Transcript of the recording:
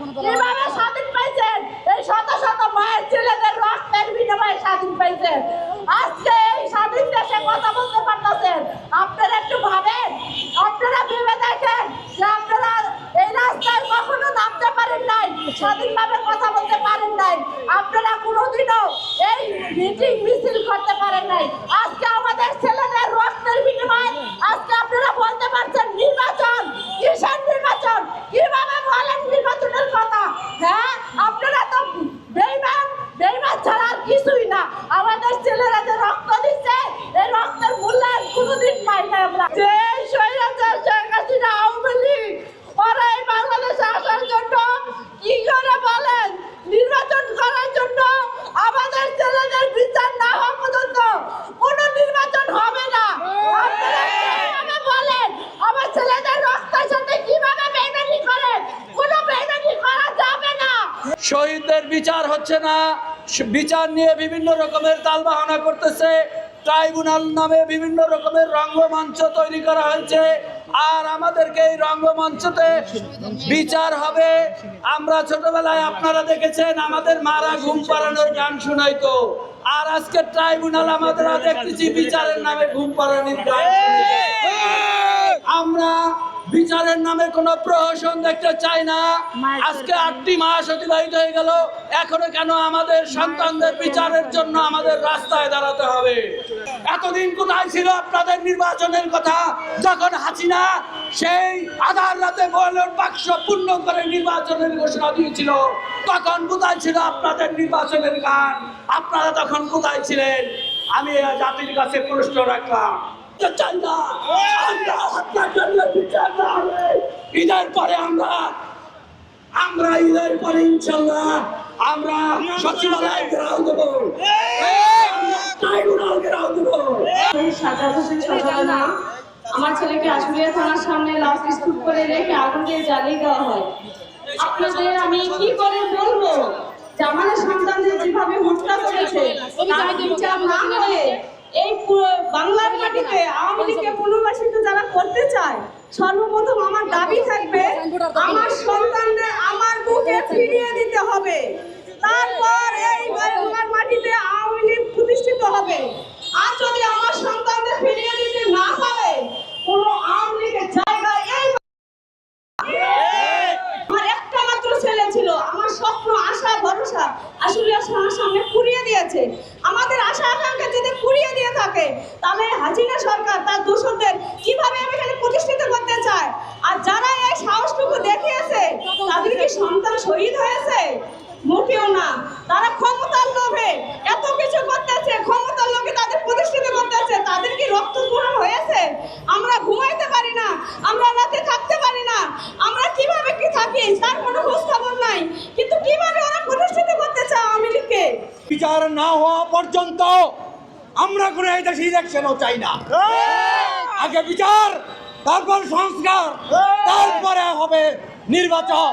কীভাবে স্বাধীন পাইছেন? এই শত শত মায়ের ছেলেদের রক্তের বিনিময়ে স্বাধীন পাইছেন। আজকে এই স্বাধীন দেশে কথা বলতে পারতেছেন। আপনারা একটু ভাবেন আপনারা ভেবে দেখেন যে আপনারা এই রাস্তায় কখনো নামতে পারেন নাই স্বাধীনভাবে কথা বলতে পারেন নাই। আপনারা কোনোদিনও এই মিটিং মিছিল করতে পারেন নাই। শহীদদের বিচার হচ্ছে না। বিচার নিয়ে বিভিন্ন রকমের তালবাহানা করতেছে। ট্রাইব্যুনাল নামে বিভিন্ন রকমের রঙ্গমঞ্চ তৈরি করা হয়েছে। আর আমাদেরকে এই রঙ্গমঞ্চতে বিচার হবে। আমরা ছোটবেলায় আপনারা দেখেছেন, আমাদের মারা ঘুম পাড়ানোর গান শুনাইতো। আর আজকে ট্রাইব্যুনাল আমাদের দেখতেছি, বিচারের নামে ঘুম পাড়ানোর গান আমরা বিচারের নামে কোনো প্রহসন দেখতে চাই না। আজকে আটটি মাস অতিবাহিত হয়ে গেল। এখনও কেন আমাদের সন্তানদের বিচারের জন্য আমাদের রাস্তায় দাঁড়াতে হবে? এতদিন কোথায় ছিল আপনাদের নির্বাচনের কথা? যখন হাসিনা সেই আধার রাতে বয়লের বাক্স পূর্ণ করে নির্বাচনের ঘোষণা দিয়েছিল তখন কোথায় ছিল আপনাদের নির্বাচনের গান? আপনারা তখন কোথায় ছিলেন? আমি জাতির কাছে প্রশ্ন রাখলাম। আমরা ছেলেকে আশুলিয়া থানার সামনে লাশ স্তূপ করে রেখে আগুন দিয়ে জ্বালিয়ে দেওয়া হয়। আপনাদের আমি কি করে বলব? যে আমাদের সন্তানদের যেভাবে হত্যা করেছে এই বাংলার মাটিতে আওয়ামী লীগকে পুনর্বাসিত যারা করতে চায় সর্বপ্রথম আমার দাবি থাকবে আমার সন্তানদের আমার বুকে ফিরিয়ে দিতে হবে। তারপর এই বাংলার মাটিতে আওয়ামী লীগ প্রতিষ্ঠিত হবে। আর যদি আমার সন্তানদের ফিরিয়ে দিতে না পারে কোন আওয়ামী লীগের জায়গা এই আমার একটা মাত্র ছেলে ছিল আমার স্বপ্ন আশা ভরসা আসলে আমার সামনে পুড়িয়ে দিয়েছে আমাদের আশা আকাঙ্ক্ষা যদি পুড়িয়ে দিয়ে থাকে তাহলে হাসিনা সরকার, তার দোষরদের কীভাবে এখানে প্রতিষ্ঠিত করতে চায়? আর যারা এই সাহসটুকু দেখিয়েছে তাদের কি সন্তান শহীদ হয়েছে? মোটেও না। তারা ক্ষমতার লোভে এত কিছু করতেছে, ক্ষমতার লোভে তাদের প্রতিষ্ঠিত করতেছে, তাদের কি রক্ত পূরণ হয়েছে? আমরা ঘুমাইতে পারি না, আমরা রাতে থাকতে পারি না, আমরা কীভাবে কি থাকি? তার কোনো খোঁজ খবর নাই। কিন্তু কীভাবে ওরা প্রতিষ্ঠিত করতে চায় আওয়ামী লীগকে? বিচার না হওয়া পর্যন্ত আমরা কোনো এই দেশে ইলেকশনও চাই না। আগে বিচার তারপর সংস্কার তারপরে হবে নির্বাচন।